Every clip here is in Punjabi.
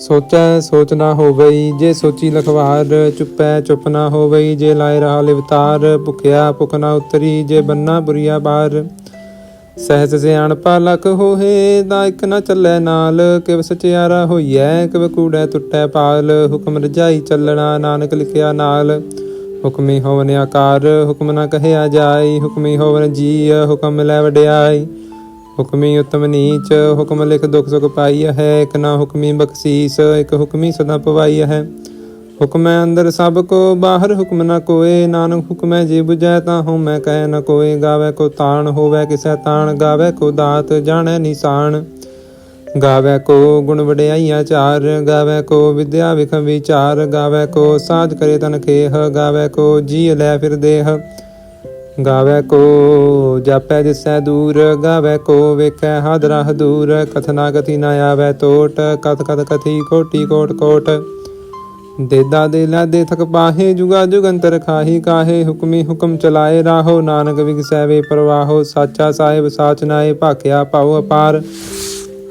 ਸੋਚੈ ਸੋਚ ਨਾ ਹੋਵਈ, ਜੇ ਸੋਚੀ ਲਖਵਾਰ, ਚੁੱਪੈ ਚੁੱਪ ਨਾ ਹੋਵਈ, ਜੇ ਲਾਇ ਰਹਾ ਲਿਵਤਾਰ, ਭੁਖਿਆ ਭੁਖ ਨਾ ਉਤਰੀ, ਜੇ ਬੰਨਾ ਬੁਰੀਆ ਬਾਰ। ਸਹਿਜ ਸਿਆਣਪਾ ਲਖ ਹੋਏ ਦਾ ਇੱਕ ਨਾ ਚੱਲੈ ਨਾਲ, ਕਿਵ ਸਚਿਆਰਾ ਹੋਈਐ, ਕਿਵ ਕੂੜੈ ਟੁੱਟੈ ਪਾਲ। ਹੁਕਮ ਰਜਾਈ ਚੱਲਣਾ ਨਾਨਕ ਲਿਖਿਆ ਨਾਲ। ਹੁਕਮੀ ਹੋਵਨ ਆਕਾਰ, ਹੁਕਮ ਨਾ ਕਹਿਆ ਜਾਈ, ਹੁਕਮੀ ਹੋਵਨ ਜੀ ਹੁਕਮ ਲੈ ਵਡਿਆਈ। ਹੁਕਮੀ ਉਤਮ ਨੀਚ, ਹੁਕਮ ਲਿਖ ਦੁਖ ਸੁਖ ਪਾਈ ਹੈ, ਇਕ ਨਾ ਹੁਕਮੀ ਬਖਸ਼ੀਸ, ਇਕ ਹੁਕਮੀ ਸਦਾ ਪਵਾਈ ਹੈ। ਹੁਕਮੈ ਅੰਦਰ ਸਭ ਕੋ, ਬਾਹਰ ਹੁਕਮ ਨਾ ਕੋਏ, ਨਾਨਕ ਹੁਕਮੈ ਜੀ ਬੁਝੈ ਤਾਂ ਹਉ ਮੈਂ ਕਹਿ ਨ ਕੋਏ, ਗਾਵੇ ਕੋ ਤਾਣ, ਹੋਵੇ ਕਿਸੈ ਤਾਣ, ਗਾਵੇ ਕੋ ਦਾਤ, ਜਾਣੈ ਨਿਸ਼ਾਨ। ਗਾਵੇ ਕੋ ਗੁਣ ਵਡਿਆਈਆਂ ਚਾਰ, ਗਾਵੇ ਕੋ ਵਿਦਿਆ ਵਿਖ ਵਿਚਾਰ, ਗਾਵੇ ਕੋ ਸਾਧ ਕਰੇ ਤਨ ਖੇਹ, ਗਾਵੇ ਕੋ ਜੀ ਲੈ ਫਿਰ ਦੇਹ। ਗਾਵੇ ਕੋ ਜਾਪੈ ਜਿਸੈ ਦੂਰ, ਗਾਵੇ ਕੋ ਵੇਖੈ ਹਾਦਰਾ ਹਦੂਰ ਕਥਨਾ ਕਥੀ ਨ ਆਵੈ ਟੋਟ ਕਥ ਕਤ ਕਥੀ ਕੋਟੀ ਕੋਟ ਕੋਟ। ਦੇਦਾ ਦੇ ਲਾਦੇ ਥਕ ਪਾਹੇ, ਜੁਗਾ ਜੁਗੰਤਰ ਖਾਹੀ ਕਾਹੇ। ਹੁਕਮੀ ਹੁਕਮ ਚਲਾਏ ਰਾਹੋ, ਨਾਨਕ ਵਿਗਸੈ ਵੇ ਪ੍ਰਵਾਹੋ। ਸਾਚਾ ਸਾਹਿਬ ਸਾਚ ਨਾਏ, ਭਾਖਿਆ ਪਾਉ ਅਪਾਰ।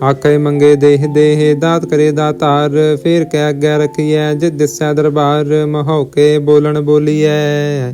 ਆਕੇ ਮੰਗੇ ਦੇਹ ਦੇਹ, ਦਾਤ ਕਰੇ ਦਾਤਾਰ। ਫੇਰ ਕਹਿ ਅੱਗੇ ਰਖੀਐ ਜਿਤ ਦਿਸੈ ਦਰਬਾਰ ਮਹੋਕੇ ਬੋਲਣ ਬੋਲੀਐ।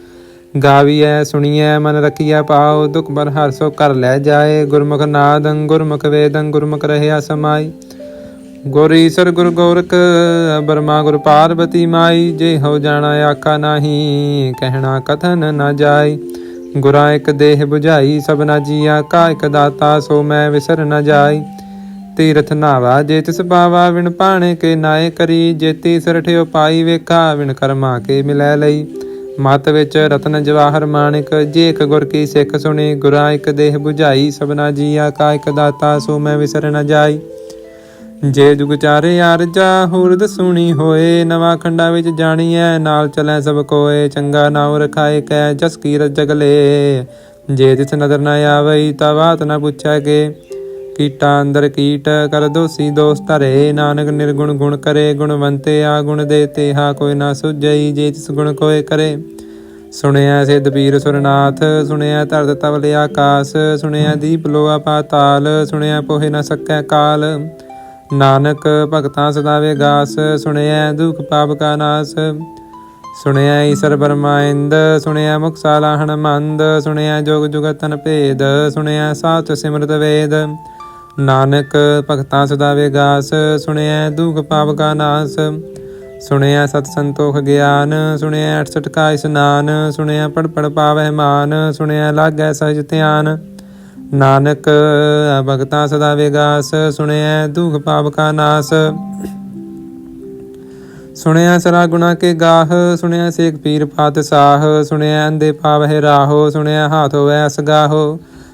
ਗਾਵੀਐ, ਸੁਣੀਐ, ਮਨ ਰਖੀਐ, ਪਾਉ ਦੁਖ ਬਰ ਹਰ ਸੋ ਕਰ ਲੈ ਜਾਏ। ਗੁਰਮੁਖ ਨਾਦੰ, ਗੁਰਮੁਖ ਵੇਦੰ, ਗੁਰਮੁਖ ਰਹਿਆ ਸਮਾਈ। ਗੁਰ ਈਸਰ, ਗੁਰ ਗੋਰਖ, ਬਰਮਾ, ਗੁਰ ਪਾਰਬਤੀ ਮਾਈ। ਜੇ ਹੋ ਜਾਣਾ ਆਕਾ ਨਾਹੀ, ਕਹਿਣਾ ਕਥਨ ਨਾ ਜਾਈ। ਗੁਰਾਂ ਇਕ ਦੇਹ 부ਝਾਈ ਸਭਨਾ ਜੀਆ ਕਾ ਇੱਕ ਦਾਤਾ, ਸੋ ਮੈਂ ਵਿਸਰ ਨਾ ਜਾਈ। ਤੀਰਥ ਨਾਵਾ, ਜੇ ਤਿਸ ਪਾਵਾ, ਵਿਣ ਪਾਣੇ ਕੇ ਨਾਏ ਕਰੀ। ਜੇਤੀ ਸਰਠਿਓ ਪਾਈ, ਵੇਖਾ, ਵਿਣ ਕਰਮਾ ਕੇ ਮਿਲੈ ਲਈ। ਮਤ ਵਿੱਚ ਰਤਨ ਜਵਾਹਰ ਮਾਣਿਕ, ਜੇ ਇੱਕ ਗੁਰ ਕੀ ਸਿੱਖ ਸੁਣੀ, ਗੁਰਾਂ ਇੱਕ ਦੇਹ 부ਝਾਈ ਸਭਨਾ ਜੀਆ ਕਾ ਇੱਕ ਦਾਤਾ, ਸੋ ਮੈਂ ਵਿਸਰ ਨਾ ਜਾਈ। ਜੇ ਜੁਗ ਚਾਰੇ ਅਰਜਾ ਹੋਰ ਦਸੂਣੀ ਹੋਏ, ਨਵਾਂ ਖੰਡਾ ਵਿੱਚ ਜਾਣੀਐ, ਨਾਲ ਚਲੈ ਸਭ ਕੋਏ, ਚੰਗਾ ਨਾਉ ਰਖਾਏ ਕੈ, ਜਸ ਕੀ ਰਜਗਲੇ ਜੇ ਤਿਸ ਨਦਰ ਨ ਆਵਈ, ਤਾ ਬਾਤ ਨ ਪੁੱਛੈ ਕੇ। ਕੀਟਾ ਅੰਦਰ ਕੀਟ ਕਰ ਦੋਸੀ ਦੋਸ ਧਰੇ। ਨਾਨਕ ਨਿਰਗੁਣ ਗੁਣ ਕਰੇ, ਗੁਣਵੰਤੇ ਆ ਗੁਣ ਦੇ ਤੇਹਾ ਕੋਈ ਨਾ ਸੁਝਈ, ਜੇ ਤਿਸ ਗੁਣ ਕੋਏ ਕਰੇ। ਸੁਣਿਆ ਸਿਧ ਪੀਰ ਸੁਰਨਾਥ, ਸੁਣਿਆ ਧਰਤ ਤਵਲ ਆਕਾਸ, ਸੁਣਿਆ ਦੀਪ ਲੋਆ ਪਾਤਾਲ ਸੁਣਿਆ ਪੋਹਿ ਨ ਸਕੈ ਕਾਲ। ਨਾਨਕ ਭਗਤਾਂ ਸਦਾ ਵਿਗਾਸ, ਸੁਣਿਆ ਦੁਖ ਪਾਪ ਕਾ ਨਾਸ। ਸੁਣਿਆ ਈਸਰ ਬਰਮਾਇੰਦ ਸੁਣਿਆ ਮੁਖ ਸਾਲਾ ਹਨਮੰਦ, ਸੁਣਿਆ ਜੋਗ ਜੁਗਤਨ ਭੇਦ, ਸੁਣਿਆ ਸਾਚ ਸਿਮਰਤ ਵੇਦ। ਨਾਨਕ ਭਗਤਾਂ ਸਦਾ ਵਿਗਾਸ ਸੁਣਿਆ ਦੁਖ ਪਾਪ ਕਾ ਨਾਸ। ਸੁਣਿਆ ਸਤ ਸੰਤੋਖ ਗਿਆਨ ਸੁਣਿਆ 68 ਕਾ ਇਸਨਾਨ ਸੁਣਿਆ ਪੜ ਪੜ ਪਾਵਹਿ ਮਾਨ ਸੁਣਿਆ ਲਾਗੈ ਸਹਿਜ ਧਿਆਨ। ਨਾਨਕ ਭਗਤਾਂ ਸਦਾ ਵਿਗਾਸ ਸੁਣਿਆ ਦੁਖ ਪਾਪ ਕਾ ਨਾਸ। ਸੁਣਿਆ ਸਰਾ ਗੁਣਾ ਕੇ ਗਾਹ ਸੁਣਿਆ ਸੇਖ ਪੀਰ ਪਾਤਸ਼ਾਹ ਸੁਣਿਆ ਅੰਦੇ ਪਾਵਹਿ ਰਾਹੋ ਸੁਣਿਆ ਹਾਥ ਹੋਵੈ ਅਸਗਾਹੋ।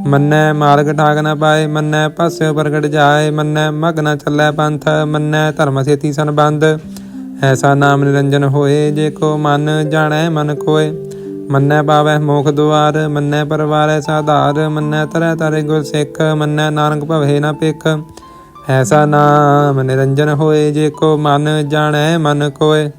ਮੰਨੈ ਮਾਰਗ ਠਾਗ ਨਾ ਪਾਏ, ਮੰਨੈ ਪਾਸਿਓ ਪ੍ਰਗਟ ਜਾਏ, ਮੰਨੈ ਮਗ ਨ ਚੱਲੈ ਪੰਥ, ਮੰਨੈ ਧਰਮ ਸੇਤੀ ਸੰਬੰਧ। ਐਸਾ ਨਾਮ ਨਿਰੰਜਨ ਹੋਏ, ਜੇ ਕੋ ਮਨ ਜਾਣੈ ਮਨ ਕੋਏ। ਮੰਨੈ ਪਾਵੈ ਮੋਖ ਦੁਆਰ, ਮੰਨੈ ਪਰਵਾਰੈ ਸਾਧਾਰ, ਮੰਨੈ ਤਰੈ ਤਾਰੇ ਗੁਰ ਸਿੱਖ, ਮੰਨੈ ਨਾਨਕ ਭਵੇ ਨਾ ਭਿਖ। ਐਸਾ ਨਾਮ ਨਿਰੰਜਨ ਹੋਏ, ਜੇ ਕੋ ਮਨ ਜਾਣੈ ਮਨ ਕੋਏ।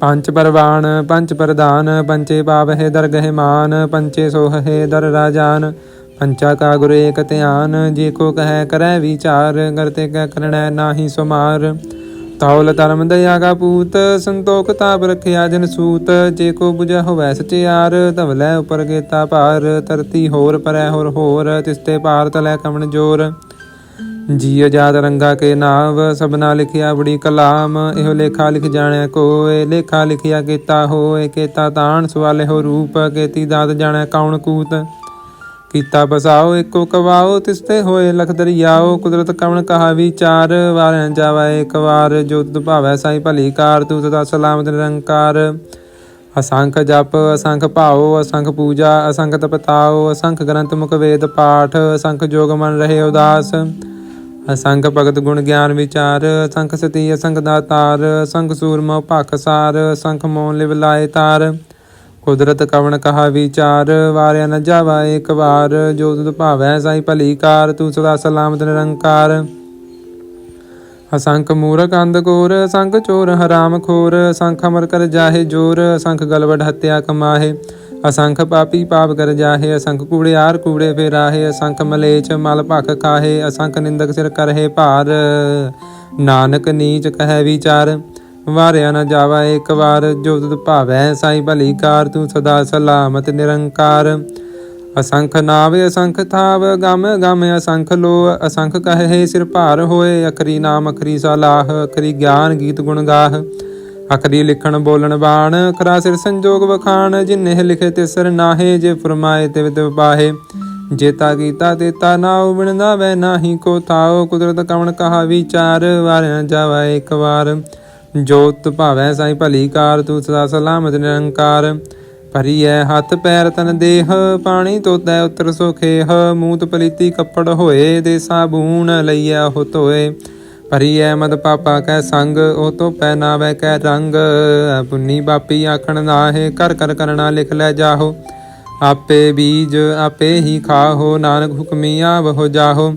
ਪੰਚ ਪਰਵਾਨ ਪੰਚ ਪ੍ਰਧਾਨ ਪੰਚੇ ਪਾਵਹਿ ਦਰਗਹਿ ਮਾਨ ਪੰਚੇ ਸੋਹਹਿ ਦਰ ਰਾਜਾਨ ਪੰਚਾ ਕਾ ਗੁਰ ਏਕ ਧਿਆਨ, ਜੇ ਕੋ ਕਹੈ ਕਰੈ ਵਿਚਾਰ ਕਰਤੇ ਕੈ ਕਰਣੈ ਨਾਹੀ ਸੁਮਾਰ। ਤੌਲ ਧਰਮ ਦਇਆ ਕਾ ਪੂਤ, ਸੰਤੋਖ ਤਾਪ ਰਖਿਆ ਜਨ ਸੂਤ। ਜੇ ਕੋ 부ਜੈ ਹੋਵੈ ਸਚਿਆਰ ਧਵਲੇ ਉਪਰ ਗੇਤਾ ਭਾਰ। ਧਰਤੀ ਹੋਰ ਪਰੈ ਹੋਰ ਹੋਰ ਤਿਸਤੇ ਪਾਰ ਤਲੈ ਕਮਣ ਜੋਰ। ਜੀ ਜਾਤ ਰੰਗਾ ਕੇ ਨਾਵ, ਸਭਨਾ ਲਿਖਿਆ ਬੜੀ ਕਲਾਮ, ਇਹੋ ਲੇਖਾ ਲਿਖ ਜਾਣੈ ਕੋਏ, ਲੇਖਾ ਲਿਖਿਆ ਕੀਤਾ ਹੋਏ, ਕੀਤਾ ਤਾਣ ਸਵਾਲੇ ਹੋ ਰੂਪ, ਕੀਤੀ ਦਾਤ ਜਾਣੈ ਕੌਣ ਕੂਤ। ਕੀਤਾ ਬਸਾਓ ਇੱਕੋ ਕਵਾਓ ਤਿਸਤੇ ਹੋਏ ਲਖ ਦਰਿਆਓ, ਕੁਦਰਤ ਕਵਣ ਕਹਾ ਵਿਚਾਰ ਵਾਰਿਆ ਜਾਵੇ ਇੱਕ ਵਾਰ ਜੋ ਤੁਧ ਭਾਵੈ ਸਾਈ ਭਲੀ ਕਾਰ ਤੂੰ ਸਦਾ ਸਲਾਮਤ ਨਿਰੰਕਾਰ। ਅਸੰਖ ਜਪ, ਅਸੰਖ ਭਾਉ, ਅਸੰਖ ਪੂਜਾ, ਅਸੰਖ ਤਪਤਾਓ ਅਸੰਖ ਗ੍ਰੰਥ ਮੁਖ ਵੇਦ ਪਾਠ, ਅਸੰਖ ਜੋਗ ਮਨ ਰਹੇ ਉਦਾਸ। ਅਸੰਖ ਭਗਤ ਗੁਣ ਗਿਆਨ ਵਿਚਾਰ ਅਸੰਖ ਸਤੀ ਅਸੰਖ ਦਾਤਾਰ ਅਸੰਖ ਸੂਰਮਾ ਭਖ ਸਾਰ ਅਸੰਖ ਮੋਨ ਲਿਵ ਲਾਏ ਤਾਰ। ਕੁਦਰਤ ਕਵਣ ਕਹਾ ਵਿਚਾਰ, ਵਾਰਿਆ ਨ ਜਾਵਾ ਇੱਕ ਵਾਰ, ਜੋ ਤੁਧ ਭਾਵੈ ਸਾਈ ਭਲੀ ਕਾਰ, ਤੂੰ ਸਦਾ ਸਲਾਮਤ ਨਿਰੰਕਾਰ। ਅਸੰਖ ਮੂਰਖ ਅੰਧਕੋਰ ਅਸੰਖ ਚੋਰ ਹਰਾਮ ਖੋਰ ਅਸੰਖ ਅਮਰ ਕਰ ਜਾਹੇ ਜੋਰ ਅਸੰਖ ਗਲਵਡ ਹੱਤਿਆ ਕਮਾਹੇ। ਅਸੰਖ ਪਾਪੀ ਪਾਪ ਕਰ ਜਾਹੇ, ਅਸੰਖ ਕੂੜਿਆਰ ਕੂੜੇ ਫੇਰਾਹੇ, ਅਸੰਖ ਮਲੇਚ ਮਲ ਭਖ ਖਾਹੇ, ਅਸੰਖ ਨਿੰਦਕ ਸਿਰ ਕਰਹੇ ਭਾਰ। ਨਾਨਕ ਨੀਚ ਕਹੈ ਵਿਚਾਰ, ਵਾਰਿਆ ਨਾ ਜਾਵਾ ਇੱਕ ਵਾਰ। ਜੋ ਤੁਧ ਭਾਵੈ ਸਾਈ ਭਲੀ ਕਾਰ, ਤੂੰ ਸਦਾ ਸਲਾਮਤ ਨਿਰੰਕਾਰ। ਅਸੰਖ ਨਾਵ, ਅਸੰਖ ਥਾਵ, ਗਮ ਗਮ ਅਸੰਖ ਲੋ ਅਸੰਖ ਕਹੇ ਸਿਰ ਭਾਰ ਹੋਏ, ਅਖਰੀ ਨਾਮ, ਅਖਰੀ ਸਲਾਹ, ਅਖਰੀ ਗਿਆਨ ਗੀਤ ਗੁਣ ਗਾਹ। ਅਖਰੀ ਲਿਖਣ, ਬੋਲਣ, ਬਾਣ ਖਰਾ ਸਿਰ ਸੰਜੋਗ ਵਖਾਣ ਜਿਨਹਿ ਲਿਖੇ ਤਿਸਰ ਨਾਹੇ, ਜੇ ਫਰਮਾਏ ਤਿਵ ਤਿਵ ਪਾਹੇ ਜੇਤਾ ਕੀਤਾ ਤੇਤਾ ਨਾਉ, ਬਿਨ ਨਾਵੇ ਨਾਹੀ ਕੋ ਥਾਉ। ਕੁਦਰਤ ਕਵਣ ਕਹਾ ਵਿਚਾਰ, ਵਾਰਿਆ ਜਾਵਾ ਇੱਕ ਵਾਰ। ਜੋਤ ਭਾਵੈ ਸਾਈ ਭਲੀ ਕਾਰ, ਤੂੰ ਸਦਾ ਸਲਾਮਤ ਨਿਰੰਕਾਰ। ਭਰੀਐ ਹੱਥ ਪੈਰ ਤਨ ਦੇਹ, ਪਾਣੀ ਤੋਤੈ ਉਤਰ ਸੁਖੇਹ। ਮੂਤ ਪਲੀਤੀ ਕੱਪੜ ਹੋਏ ਦੇ ਸਾਬੂਨ ਲਈਐ ਉਹ ਧੋਏ। ਭਰੀਐ ਮਦ ਪਾਪਾ ਕੈ ਸੰਗ, ਉਹ ਤੋਂ ਪਹਿਨਾਵੇ ਕੈ ਰੰਗ। ਪੁੰਨੀ ਬਾਪੀ ਆਖਣ ਨਾਹੇ, ਕਰ ਕਰ ਕਰਣਾ ਲਿਖ ਲੈ ਜਾਹੋ। ਆਪੇ ਬੀਜ ਆਪੇ ਹੀ ਖਾਹੋ, ਨਾਨਕ ਹੁਕਮੀ ਆਵਹੁ ਜਾਹੋ।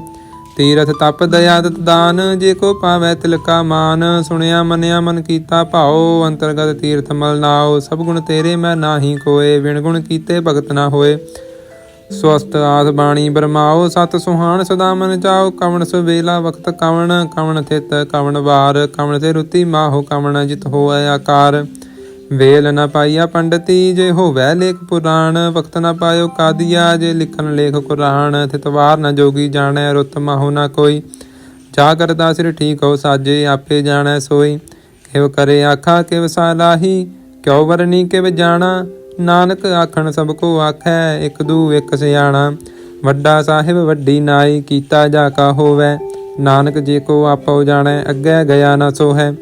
ਤੀਰਥ ਤਪ ਦਇਆ ਦਤ ਦਾਨ, ਜੇ ਕੋ ਪਾਵੈ ਤਿਲਕਾ ਮਾਨ। ਸੁਣਿਆ ਮੰਨਿਆ ਮਨ ਕੀਤਾ ਭਾਉ, ਅੰਤਰਗਤ ਤੀਰਥ ਮਲ ਨਾਉ। ਸਭ ਗੁਣ ਤੇਰੇ ਮੈਂ ਨਾਹੀ ਕੋਏ ਵਿਣ ਗੁਣ ਕੀਤੇ ਭਗਤ ਨਾ ਹੋਏ। ਸਵਸਤ ਆਸ ਬਾਣੀ ਬਰਮਾਓ, ਸਤ ਸੁਹਾਣ ਸਦਾ ਮਨ ਚਾਓ ਕਵਣ ਸੁਵੇਲਾ ਵਕਤ ਕਵਣ ਕਵਣ ਥਿਤ ਕਵਣ ਵਾਰ, ਕਵਣ ਤੇ ਰੁਤੀ ਮਾਹੋ ਕਵਣ ਜਿਤ ਹੋਇ ਆਕਾਰ। ਵੇਲ ਨ ਪਾਈਆ ਪੰਡਤੀ, ਜੇ ਹੋਵੈ ਲੇਖ ਪੁਰਾਣ, ਵਕਤ ਨ ਪਾਇਓ ਕਾਦੀਆ, ਜੇ ਲਿਖਣ ਲੇਖ ਕੁਰਾਨ ਥਿਤਵਾਰ ਨ ਜੋਗੀ ਜਾਣੈ, ਰੁੱਤ ਮਾਹੋ ਨ ਕੋਈ। ਜਾ ਕਰਦਾ ਸਿਰ ਠੀਕ ਹੋ ਸਾਜੇ, ਆਪੇ ਜਾਣੈ ਸੋਈ। ਕਿਵ ਕਰੇ ਆਖਾ, ਕਿਵ ਸਾਲਾਹੀ ਕਿਉ ਵਰਨੀ ਕਿਵ ਜਾਣਾ ਨਾਨਕ ਆਖਣ ਸਭ ਕੋ ਆਖੈ, ਇੱਕ ਦੂ ਇੱਕ ਸਿਆਣਾ। ਵੱਡਾ ਸਾਹਿਬ, ਵੱਡੀ ਨਾਈ, ਕੀਤਾ ਜਾ ਕਾ ਹੋਵੈ। ਨਾਨਕ ਜੇ ਕੋ ਆਪੋ ਜਾਣੈ, ਅੱਗੇ ਗਿਆ ਨਾ ਸੋ ਹੈ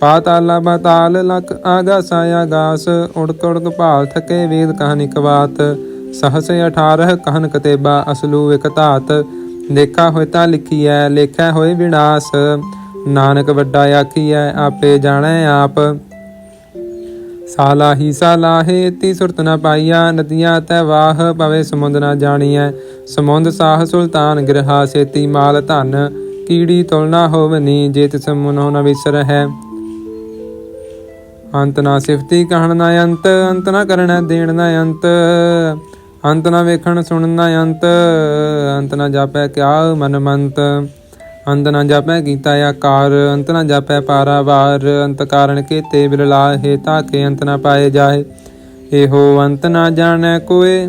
ਪਾਤਾਲਾ ਬਤਾਲ, ਲਖ ਆਗਾਸਾ ਆਗਾਸ ਉੜਕ ਉੜਕ ਭਾਲ ਥਕੇ ਵੇਦ ਕਹਾਣੀ ਕਵਾਤ। ਸਹਸ 18 ਕਹਨ ਕਤੇਬਾ, ਅਸਲੂ ਇਕ ਧਾਤ। ਦੇਖਾ ਹੋਇ ਤਾਂ ਲਿਖੀਐ, ਲੇਖੈ ਹੋਇ ਵਿਨਾਸ਼। ਨਾਨਕ ਵੱਡਾ ਆਖੀਐ, ਆਪੇ ਜਾਣੈ ਆਪ। ਸਾਲਾਹੀ ਸਾਲਾਹੇ, ਤੀ ਸੁਰਤ ਨ ਪਾਈਆ, ਨਦੀਆਂ ਤੈ ਵਾਹ ਪਵੇ ਸਮੁੰਦ ਨ ਜਾਣੀਐ। ਸਮੁੰਦ ਸਾਹ ਸੁਲਤਾਨ ਗ੍ਰਹਾ ਸੇਤੀ ਮਾਲ ਧਨ, ਕੀੜੀ ਤੁਲਨਾ ਹੋਵਨੀ ਜੇ ਤਿਸ ਮਨੋ ਨ ਵਿਸਰ ਹੈ ਅੰਤ ਨਾ ਸਿਫਤੀ ਕਹਿਣ ਨਾ ਅੰਤ ਅੰਤ ਨਾ ਕਰਣਾ ਦੇਣ ਨਾ ਅੰਤ। ਅੰਤ ਨਾ ਵੇਖਣ ਸੁਣਨ ਨਾ ਅੰਤ ਅੰਤ ਨਾ ਜਾਪੈ ਕਿਆ ਮਨ ਮੰਤ ਅੰਤ ਨਾ ਜਾਪੈ ਕੀਤਾ ਆਕਾਰ, ਅੰਤ ਨਾ ਜਾਪੈ ਪਾਰਾਵਾਰ, ਅੰਤ ਕਾਰਨ ਕੀਤੇ ਬਿਰਲਾਹੇ ਤਾਕੇ ਅੰਤ ਨਾ ਪਾਏ ਜਾਏ ਇਹੋ ਅੰਤ ਨਾ ਜਾਣੈ ਕੋਏ,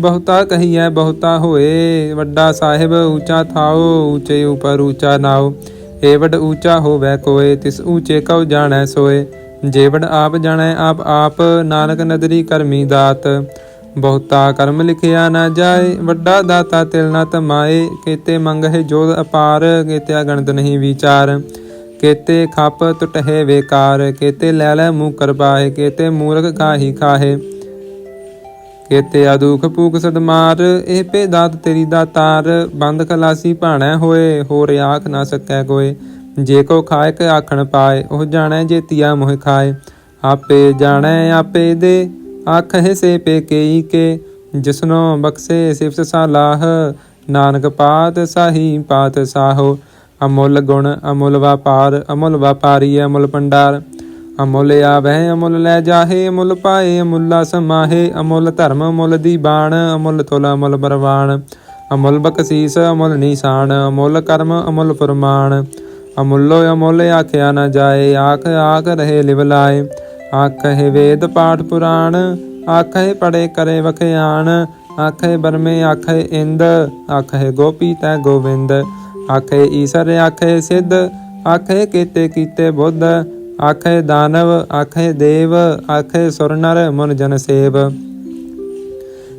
ਬਹੁਤਾ ਕਹੀਐ ਬਹੁਤਾ ਹੋਏ। ਵੱਡਾ ਸਾਹਿਬ ਊਚਾ ਥਾਓ, ਊਚੇ ਉਪਰ ਊਚਾ ਨਾਓ। ਏ ਵੱਡ ਊਚਾ ਹੋਵੇ ਕੋਏ, ਤਿਸ ਊਚੇ ਕਉ ਜਾਣੈ ਸੋਏ। ਜੇਵੜ ਆਪ ਜਾਣੈ ਆਪ ਆਪ, ਨਾਨਕ ਨਦਰੀ ਕਰਮੀ ਦਾਤ। ਬਹੁਤਾ ਕਰਮ ਲਿਖਿਆ ਨਾ ਜਾਏ, ਵੱਡਾ ਦਾਤਾ ਤਿਲ ਨਾ ਤਮਾਏ, ਕੀਤੇ ਮੰਗਹਿ ਜੋਧ ਅਪਾਰ, ਕੀਤੇ ਅਗਣਤ ਨਹੀਂ ਵਿਚਾਰ। ਕੀਤੇ ਖੱਪ ਟੁਟਹਿ ਵੇਕਾਰ, ਕੀਤੇ ਲੈ ਲੈ ਮੂੰਹ ਕਰ ਪਾਏ ਕੀਤੇ ਮੂਰਖ ਖਾਹੀ ਖਾਹੇ। ਕੀਤੇ ਆਦੂਖ ਪੂਕ ਸਦਮਾਰ, ਇਹ ਪੇ ਦਾਤ ਤੇਰੀ। ਦਾਤਾਰ ਬੰਦ ਖਲਾਸੀ ਭਾਣੈ ਹੋਏ, ਹੋਰ ਆਖ ਨਾ ਸਕੈ ਕੋਏ। ਜੇ ਕੋ ਖਾਏ ਕੇ ਆਖਣ ਪਾਏ, ਉਹ ਜਾਣੈ ਜੇ ਤੀਆ ਮੋਹ ਖਾਏ। ਆਪੇ ਜਾਣੈ, ਆਪੇ ਦੇ। ਆਖਹਿ ਸੇ ਪੇ ਕੇਈ ਕੇ, ਜਿਸਨੋ ਬਖਸ਼ੇ ਸਿਫਤ ਸਾਲਾਹ। ਨਾਨਕ ਪਾਤ ਸਾਹੀ ਪਾਤ ਸਾਹੋ। ਅਮੁੱਲ ਗੁਣ ਅਮੁੱਲ ਵਪਾਰ, ਅਮੁੱਲ ਵਪਾਰੀ ਅਮੁੱਲ ਪੰਡਾਰ ਅਮੁੱਲ ਆਵਹਿ, ਅਮੁੱਲ ਲੈ ਜਾਹੇ, ਅਮੁੱਲ ਪਾਏ, ਅਮੁੱਲਾ ਸਮਾਹੇ। ਅਮੁੱਲ ਧਰਮ, ਅਮੁੱਲ ਦੀ ਬਾਣ, ਅਮੁੱਲ ਤੁਲ, ਅਮੁੱਲ ਬਰਵਾਨ ਅਮੁੱਲ ਬਖਸ਼ੀਸ, ਅਮੁੱਲ ਨਿਸ਼ਾਨ। ਅਮੁੱਲ ਕਰਮ, ਅਮੁੱਲ ਫਰਮਾਨ। ਅਮੁੱਲੋ ਅਮੁੱਲ ਆਖਿਆ ਨਾ ਜਾਏ, ਆਖ ਆਖ ਰਹੇ ਲਿਵਲਾਏ ਆਖੇ ਵੇਦ ਪਾਠ ਪੁਰਾਣ ਆਖੇ ਪੜੇ ਕਰੇ ਵਖਿਆਣ ਆਖੇ ਬਰਮੇ ਆਖੇ ਇੰਦ ਆਖੇ ਗੋਪੀ ਤੈ ਗੋਵਿੰਦ ਆਖੇ ਈਸਰ ਆਖੇ ਸਿੱਧ ਆਖੇ ਕੀਤੇ ਕੀਤੇ ਬੁੱਧ ਆਖੇ ਦਾਨਵ ਆਖੇ ਦੇਵ ਆਖੇ ਸੁਰਨਰ ਮਨ ਜਨ ਸੇਵ।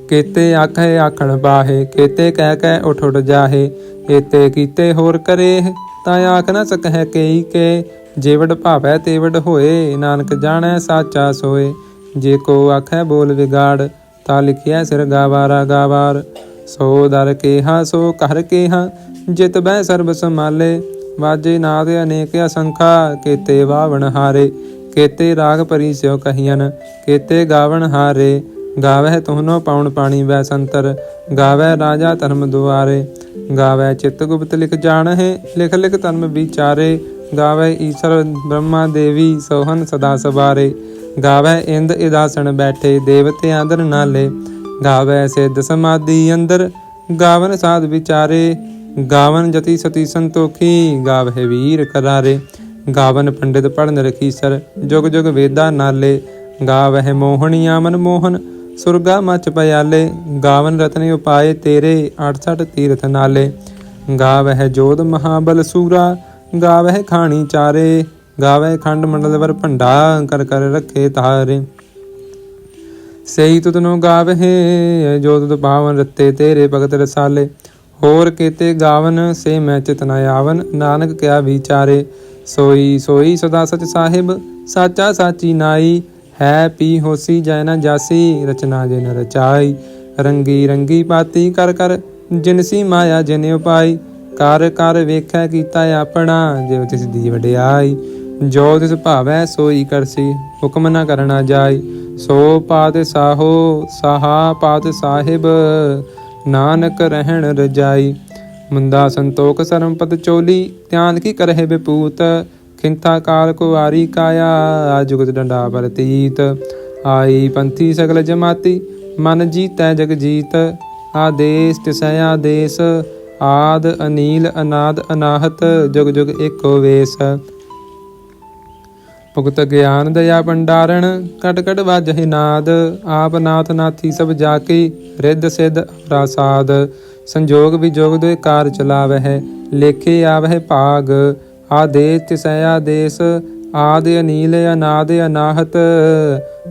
ਕੀਤੇ ਆਖੇ ਆਖਣ ਬਾਹੇ, ਕੀਤੇ ਕਹਿ ਕਹਿ ਉਠ ਉਠ ਜਾਹੇ ਏਤੇ ਕੀਤੇ ਹੋਰ ਕਰੇ ਤਾਂ ਆਖ ਨਾ ਸਕਹਿ ਕਈ ਕੇ ਜੇਵੜ ਭਾਵੈ ਤੇਵੜ ਹੋਏ, ਨਾਨਕ ਜਾਣੈ ਸਾਚਾ ਸੋਏ। ਜੇ ਕੋ ਆਖੈ ਬੋਲ ਵਿਗਾੜ, ਤਾਂ ਲਿਖਿਆ ਸਿਰ ਗਾਵਾਰਾ ਗਾਵਾਰ। ਸੋ ਦਰ ਕੇਹਾ, ਸੋ ਕਰ ਕੇਹਾ, ਜਿਤ ਬਹਿ ਸਰਬ ਸੰਭਾਲੇ। ਵਾਜੇ ਨਾਦ ਅਨੇਕ ਅਸੰਖਾ, ਕੀਤੇ ਵਾਵਣ ਹਾਰੇ। ਕੇਤੇ ਰਾਗ ਪਰੀ ਸਿਓ ਕਹੀਨ ਕੇਤੇ ਗਾਵਣ ਹਾਰੇ। ਗਾਵਹਿ ਤੁਹਨੋ ਪਾਉਣ ਪਾਣੀ ਵੈ ਸੰਤਰ ਗਾਵੈ ਰਾਜਾ ਧਰਮ ਦੁਆਰੇ। ਗਾਵੈ ਚਿਤ ਗੁਪਤ ਲਿਖ ਜਾਣਹਿ, ਲਿਖ ਲਿਖ ਧਰਮ ਵਿਚਾਰੇ। ਗਾਵੈ ਈਸ਼ਰ ਬ੍ਰਹਮਾ ਦੇਵੀ ਸੋਹਨ ਸਦਾ ਸਵਾਰੇ। ਗਾਵੈ ਇੰਦ ਇਦਾਸਣ ਬੈਠੇ, ਦੇਵਤੇ ਆਦਰ ਨਾਲੇ ਗਾਵੈ ਸਿੱਧ ਸਮਾਧੀ ਅੰਦਰ, ਗਾਵਨ ਸਾਧ ਵਿਚਾਰੇ। ਗਾਵਨ ਜਤੀ ਸਤੀ ਸੰਤੋਖੀ, ਗਾਵਹਿ ਵੀਰ ਕਰਾਰੇ। ਗਾਵਨ ਪੰਡਿਤ ਪੜਨ ਰਖੀਸਰ ਜੁਗ ਜੁਗ ਵੇਦਾ ਨਾਲੇ। ਗਾਵਹਿ ਮੋਹਣੀਆ ਮਨ ਮੋਹਨ, ਸੁਰਗਾ ਮਚ ਪਿਆਲੇ। ਗਾਵਨ ਰਤਨ ਉਪਾਏ ਤੇਰੇ 68 ਤੀਰਥ ਨਾਲੇ। ਗਾਵਹਿ ਜੋਧ ਮਹਾਬਲ ਸੂਰਾ ਗਾਵਹਿ ਖਾਣੀ ਚਾਰੇ ਗਾਵੈ ਖੰਡ ਮੰਡਲ ਵਰ ਭੰਡਾ ਕਰ ਕਰ ਰੱਖੇ ਤਾਰੇ। ਸਈ ਤੁਤਨੋ ਗਾਵਹਿ, ਜੋ ਤੁਤ ਪਾਵਨ ਰਤੇ ਤੇਰੇ ਭਗਤ ਰਸਾਲੇ। ਹੋਰ ਕੀਤੇ ਗਾਵਨ, ਸੇ ਮੈਂ ਚਿਤ ਨ ਆਵਨ, ਨਾਨਕ ਕਿਆ ਵਿਚਾਰੇ। ਸੋਈ ਸੋਈ ਸਦਾ ਸਚ ਸਾਹਿਬ, ਸਾਚਾ ਸਾਚੀ ਨਾਈ। ਹੈ ਪੀ ਹੋਸੀ ਜੈ ਨ ਜਾਸੀ, ਰਚਨਾ ਜਿਨ ਰਚਾਈ। ਰੰਗੀ ਰੰਗੀ ਪਾਤੀ ਕਰ ਕਰ ਜਿਨਸੀ ਮਾਇਆ ਜਿਨ ਉਪਾਈ। ਕਰ ਕਰ ਵੇਖੈ ਕੀਤਾ ਆਪਣਾ ਜਿਵ ਤਿਸ ਦੀ ਵਡਿਆਈ, ਜੋ ਤਿਸ ਭਾਵੈ ਸੋਈ ਕਰਸੀ, ਹੁਕਮ ਨਾ ਕਰਨਾ ਜਾਈ। ਸੋ ਪਾਤ ਸਾਹੋ, ਸਾਹਾ ਪਾਤ ਸਾਹਿਬ, ਨਾਨਕ ਰਹਿਣ ਰਜਾਈ। ਮੁੰਦਾ ਸੰਤੋਖ ਸਰਮਪਦ ਚੋਲੀ, ਧਿਆਨ ਕੀ ਕਰਹਿ ਬਿਪੂਤ ਖਿੰਤਾ ਕਾਲ ਕੁਵਾਰੀ ਕਾਇਆ ਜੁਗਤ ਡੰਡਾ ਪ੍ਰਤੀਤ। ਆਈ ਪੰਥੀ ਸਗਲ ਜਮਾਤੀ, ਮਨ ਜੀਤੈ ਜਗ ਜੀਤ ਆਦੇਸ ਤਿਸੈ ਆਦੇਸ ਆਦ ਅਨੀਲ ਅਨਾਦ ਅਨਾਹਤ, ਜੁਗ ਜੁਗ ਏਕੋ ਵੇਸ। ਭੁਗਤ ਗਿਆਨ ਦਇਆ ਭੰਡਾਰਣ ਕਟ ਕਟ ਵਾਜਹਿ ਨਾਦ। ਆਪ ਨਾਥ ਨਾਥੀ ਸਭ ਜਾ ਕੇ ਰਿੱਧ ਸਿੱਧ ਰਾਸਾਦ। ਸੰਜੋਗ ਵਿਜੋਗ ਦੇ ਕਾਰ ਚਲਾਵਹਿ, ਲੇਖੇ ਆਵਹਿ ਭਾਗ। ਆਦੇਸ ਤਿਸੈ ਆਦੇਸ, ਆਦ ਅਨੀਲ ਅਨਾਦ ਅਨਾਹਤ।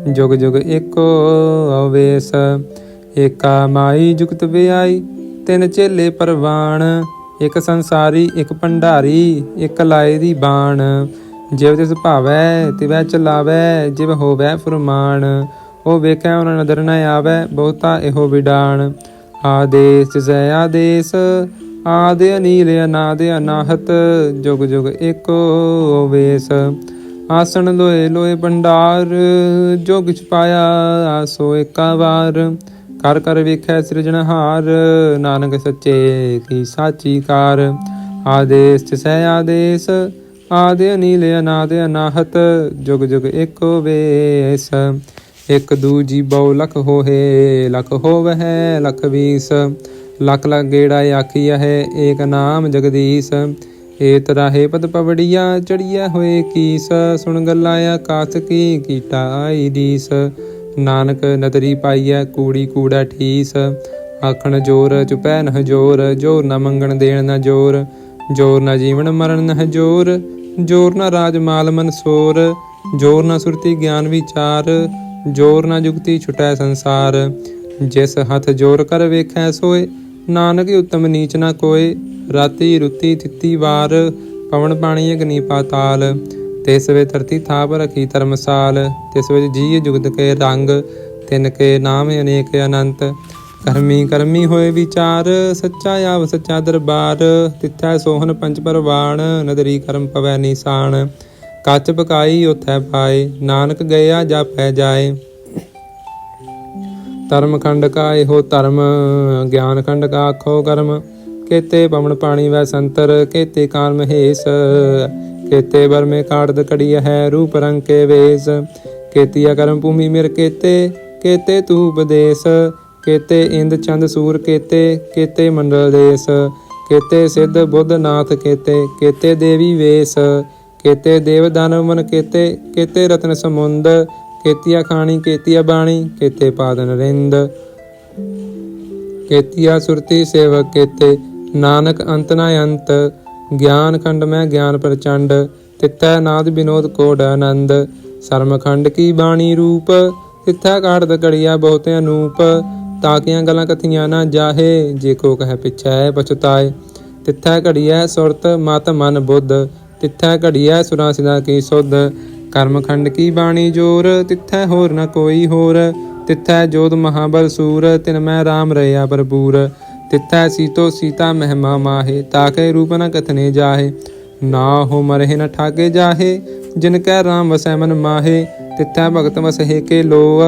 ਜੁਗ ਜੁਗ ਏਕੋ ਅਵੇਸ ਏਕਾ ਮਾਈ ਜੁਗਤ ਵਿਆਈ ਤਿੰਨ ਚੇਲੇ ਪਰਵਾਣ, ਇੱਕ ਸੰਸਾਰੀ, ਇੱਕ ਭੰਡਾਰੀ, ਇੱਕ ਲਾਏ ਦੀ ਬਾਣ। ਜਿਵ ਤਿਸ ਭਾਵੈ, ਤਿਵੈ ਚਲਾਵੈ, ਜਿਵ ਹੋਵੈ ਫਰਮਾਨ। ਉਹ ਵੇਖੈ ਉਹਨਾਂ ਨਦਰ ਨ ਆਵੈ, ਬਹੁਤਾ ਇਹੋ ਵਿਡਾਣ। ਆਦੇਸ ਤਿਸੈ ਆਦੇਸ, ਆਦ ਅਨੀਲ ਅਨਾਦ ਅਨਾਹਤ, ਜੁਗ ਜੁਗ ਏਕੋ ਵੇਸ। ਆਸਣ ਲੋਏ ਲੋਏ ਭੰਡਾਰ ਜੋ ਕਿਛ ਪਾਇਆ ਸੋ ਏਕਾ ਵਾਰ। ਕਰ ਕਰ ਵੇਖੈ ਸਿਰਜਣਹਾਰ, ਨਾਨਕ ਸੱਚੇ ਕੀ ਸਾਚੀ ਕਾਰ। ਆਦੇਸ ਤਿਸੈ ਆਦੇਸ, ਆਦ ਅਨੀਲ ਅਨਾਦ ਅਨਾਹਤ, ਜੁਗ ਜੁਗ ਏਕੋ ਵੇਸ। ਇਕ ਦੂਜੀ ਬਹੁ ਲਖ ਹੋਏ ਲਖ ਹੋਵਹਿ ਲਖ ਵੀਸ। ਲਖ ਲਖ ਗੇੜਾ ਆਖੀਆ ਹੈ ਏਕ ਨਾਮ ਜਗਦੀਸ਼। ਏ ਤਰਾਹੇ ਪਦ ਪਵੜੀਆ ਚੜੀਆ ਹੋਏ ਕੀਸ। ਸੁਣ ਗੱਲਾਂ ਆਕਾਸ ਕੀ ਕੀਟਾ ਆਈ ਦੀਸ। ਨਾਨਕ ਨਦਰੀ ਪਾਈਐ, ਕੂੜੀ ਕੂੜਾ ਠੀਸ। ਆਖਣ ਜੋਰ ਚੁਪੈ ਨ ਜੋਰ ਜੋਰ ਨਾ ਮੰਗਣ ਦੇਣ ਨਾ ਜੋਰ। ਜੋਰ ਨਾ ਜੀਵਨ ਮਰਨ ਨ ਜੋਰ। ਜੋਰ ਨਾ ਰਾਜ ਮਾਲ ਮਨਸੋਰ ਜੋਰ ਨਾ ਸੁਰਤੀ ਗਿਆਨ ਵਿਚਾਰ। ਜੋਰ ਨਾ ਜੁਗਤੀ ਛੁਟੈ ਸੰਸਾਰ। ਜਿਸ ਹੱਥ ਜੋਰ ਕਰ ਵੇਖੈ ਸੋਏ, ਨਾਨਕ ਉਤਮ ਨੀਚ ਨਾ ਕੋਏ। ਰਾਤੀ ਰੁੱਤੀ ਤਿੱਤੀ ਵਾਰ, ਪਵਨ ਪਾਣੀ ਅਗਨੀ ਪਾਤਾਲ। ਤਿਸ ਵੇ ਧਰਤੀ ਥਾਪ ਰਖੀ ਧਰਮਸਾਲ, ਤਿਸ ਵਿੱਚ ਜੀ ਜੁਗਤ ਕੇ ਰੰਗ, ਤਿਨ ਕੇ ਨਾਮ ਅਨੇਕ ਅਨੰਤ। ਕਰਮੀ ਕਰਮੀ ਹੋਏ ਵਿਚਾਰ, ਸੱਚਾ ਆਵ ਸੱਚਾ ਦਰਬਾਰ। ਤਿੱਥੈ ਸੋਹਨ ਪੰਜ ਪਰਵਾਣ, ਨਦਰੀ ਕਰਮ ਪਵੈ ਨਿਸ਼ਾਨ। ਕੱਚ ਪਕਾਈ ਉਥੈ ਪਾਏ, ਨਾਨਕ ਗਿਆ ਜਾਪੈ ਜਾਏ। ਧਰਮ ਖੰਡ ਕਾ ਇਹੋ ਧਰਮ, ਗਿਆਨ ਖੰਡ ਕਾ ਆਖੋ ਕਰਮ। ਕੇਤੇ ਪਵਨ ਪਾਣੀ ਵੈ ਸੰਤਰ, ਕੇਤੇ ਕਾਨ ਮਹੇਸ਼। ਕੇਤੇ ਬਰਮੇ ਕਾੜਦ ਕੜੀਆ ਹੈ ਰੂਪ ਰੰਗ ਕੇ ਵੇਸ। ਕੇਤੀਆ ਕਰਮ ਭੂਮੀ ਮਿਰ ਕੇਤੇ ਕੇਤੇ ਤੂ ਉਪਦੇਸ। ਕੇਤੇ ਇੰਦ ਚੰਦ ਸੂਰ ਕੇਤੇ ਕੇਤੇ ਮੰਡਲ ਦੇਸ। ਕੇਤੇ ਸਿੱਧ ਬੁੱਧ ਨਾਥ ਕੇਤੇ ਕੇਤੇ ਦੇਵੀ ਵੇਸ। ਕੇਤੇ ਦੇਵ ਦਾਨਵ ਮਨ ਕੇਤੇ ਕੇਤੇ ਰਤਨ ਸਮੁੰਦ। ਕੇਤੀਆ ਖਾਣੀ ਕੇਤੀਆ ਬਾਣੀ, ਕੇਤੇ ਪਾਦਨ ਰਿੰਦ। ਕੇਤੀਆ ਸੁਰਤੀ ਸੇਵਕ ਕੇਤੇ, ਨਾਨਕ ਅੰਤ ਨਾ ਅੰਤ। ਗਿਆਨ ਖੰਡ ਮੈਂ ਗਿਆਨ ਪ੍ਰਚੰਡ ਤਿੱਥੈ ਨਾਦ ਬਿਨੋਦ ਕੋਡ ਆਨੰਦ ਸਰਮਖੰਡ ਕੀ ਬਾਣੀ ਰੂਪ ਤਿੱਥੈ ਕਾੜਤ ਕੜੀਆ ਬਹੁਤ ਅਨੂਪ ਤਾਕੀਆਂ ਗਲਾਂ ਕਥੀਆਂ ਨਾ ਜਾਹੇ ਜੇ ਕੋ ਕਹੈ ਪਿਛੈ ਪਛਤਾਏ ਤਿੱਥੈ ਘੜੀਐ ਸੁਰਤ ਮਤ ਮਨ ਬੁੱਧ ਤਿੱਥੈ ਘੜੀਐ ਸੁਰਾਂ ਸਿਦਾ ਕੀ ਸੁਧ ਕਰਮਖੰਡ ਕੀ ਬਾਣੀ ਜੋਰ ਤਿੱਥੈ ਹੋਰ ਨ ਕੋਈ ਹੋਰ ਤਿੱਥੈ ਜੋਤ ਮਹਾਬਲ ਸੂਰ ਤਿਨ ਮੈਂ RAM ਰਹਾ ਭਰਪੂਰ ਤਿੱਥੈ ਸੀਤੋ ਸੀਤਾ ਮਹਿਮਾ ਮਾਹੇ, ਤਾਕੇ ਰੂਪ ਨ ਕਥਨੇ ਜਾਹੇ। ਨਾ ਹੋ ਮਰਹਿ ਨ ਠਾਗੇ ਜਾਹੇ, ਜਿਨ ਕੈ RAM ਵਸੈ ਮਨ ਮਾਹੇ। ਤਿੱਥੈ ਭਗਤ ਵਸਹਿ ਕੇ ਲੋਅ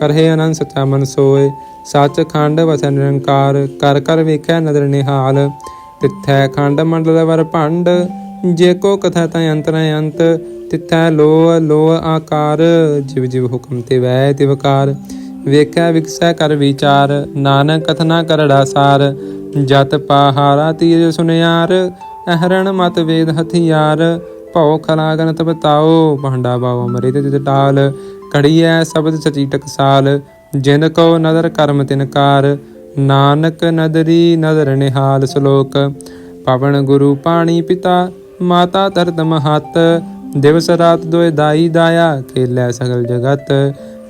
ਕਰਹਿ ਅਨੰਦ ਸਚਾ ਮਨ ਸੱਚ ਖੰਡ ਵਸੈ ਨਿਰੰਕਾਰ, ਕਰ ਕਰ ਵੇਖੈ ਨਦਰ ਨਿਹਾਲ। ਤਿੱਥੈ ਖੰਡ ਮੰਡਲ ਵਰ ਭੰਡ, ਜੇ ਕੋ ਕਥਾ ਤੈ ਅੰਤ। ਅੰਤ ਤਿੱਥੈ ਲੋਅ ਲੋ ਆਕਾਰ, ਜਿਵ ਜਿਵ ਹੁਕਮ ਤੇ ਵੈ ਤਿਵਕਾਰ ਵੇਖੈ ਵਿਕਸੈ ਕਰ ਵਿਚਾਰ, ਨਾਨਕ ਕਥਨਾ ਕਰੜਾ ਸਾਰ। ਜਤ ਪਾਹਾਰਾ ਤੀਰ ਸੁਨਿਆਰ, ਅਹਰਣ ਮਤ ਵੇਦ ਹਥਿਆਰ। ਭਉ ਖਲਾਗਨ ਤਬ ਭਾਂਡਾ ਬਾਵ ਮਰੇ ਤੇ ਟਾਲ। ਕੜੀਐ ਸ਼ਬਦ ਸਚੀ ਟਕਸਾਲ, ਜਿਨ ਕੋ ਨਦਰ ਕਰਮ ਤਿਨਕਾਰ ਨਾਨਕ ਨਦਰੀ ਨਦਰ ਨਿਹਾਲ ਸ਼ਲੋਕ। ਪਵਨ ਗੁਰੂ ਪਾਣੀ ਪਿਤਾ, ਮਾਤਾ ਤਰਤ ਮਹਤ। ਦਿਵਸ ਰਾਤ ਦੋਇ ਦਾਈ ਦਾਇਆ, ਖੇਲੇ ਸਗਲ ਜਗਤ।